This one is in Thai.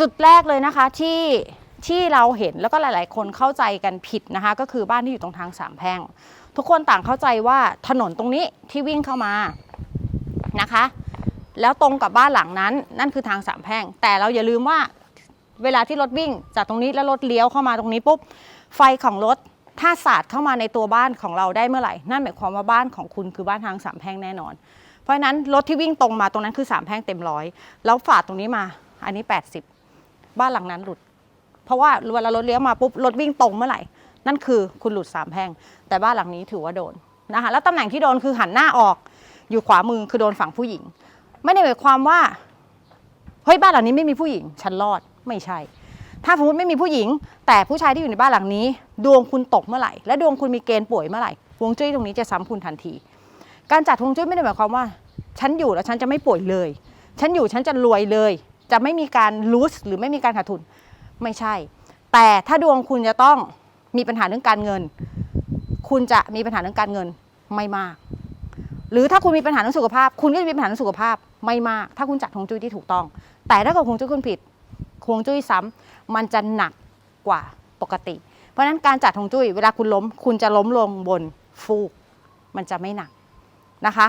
จุดแรกเลยนะคะที่ที่เราเห็นแล้วก็หลาย ๆ คนเข้าใจกันผิดนะคะ ก็คือบ้านที่อยู่ตรงทางสามแพร่ง ทุกคนต่างเข้าใจว่าถนนตรงนี้ที่วิ่งเข้ามานะคะ แล้วตรงกับบ้านหลังนั้นนั่นคือทางสามแพร่ง แต่เราอย่าลืมว่าเวลาที่รถวิ่งจากตรงนี้แล้วรถเลี้ยวเข้ามาตรงนี้ปุ๊บไฟของรถถ้าสาดเข้ามาในตัวบ้านของเราได้เมื่อไหร่ นั่นหมายความว่าบ้านของคุณคือบ้านทางสามแพร่งแน่นอน เพราะฉะนั้นรถที่วิ่งตรงมาตรงนั้นคือสามแพร่งเต็มร้อยแล้วฝาดตรงนี้มาอันนี้ 80 บ้านหลังนั้นหลุด เพราะว่าเวลารถเลี้ยวมาปุ๊บรถวิ่งตรงเมื่อไหร่ นั่นคือคุณหลุดสามแพร่งแต่บ้านหลังนี้ถือว่าโดนนะคะแล้วตำแหน่งที่โดนคือหันหน้าออกอยู่ขวามือคือโดนฝั่งผู้หญิง ไม่ได้หมายความว่าเฮ้ยบ้านหลังนี้ไม่มีผู้หญิงฉันรอดไม่ใช่ ถ้าสมมติไม่มีผู้หญิง แต่ผู้ชายที่อยู่ในบ้านหลังนี้ ดวงคุณตกเมื่อไหร่ และดวงคุณมีเกณฑ์ป่วยเมื่อไหร่ฮวงจุ้ยตรงนี้จะซ้ำคุณทันที การจัดฮวงจุ้ยไม่ได้หมายความว่า ฉันอยู่แล้วฉันจะไม่ป่วยเลย ฉันอยู่ฉันจะรวยเลย จะไม่มีการลูสหรือไม่มีการขาดทุนไม่ใช่ แต่ถ้าดวงคุณจะต้องมีปัญหาเรื่องการเงิน คุณจะมีปัญหาเรื่องการเงินไม่มาก หรือถ้าคุณมีปัญหาเรื่องสุขภาพ คุณก็จะมีปัญหาเรื่องสุขภาพไม่มาก ถ้าคุณจัดฮวงจุ้ยที่ถูกต้อง แต่ถ้าเกิดฮวงจุ้ยคุณผิดฮวงจุ้ยซ้ำมันจะหนักกว่าปกติ เพราะฉะนั้นการจัดฮวงจุ้ยเวลาคุณล้ม คุณจะล้มลงบนฟูก มันจะไม่หนักนะคะ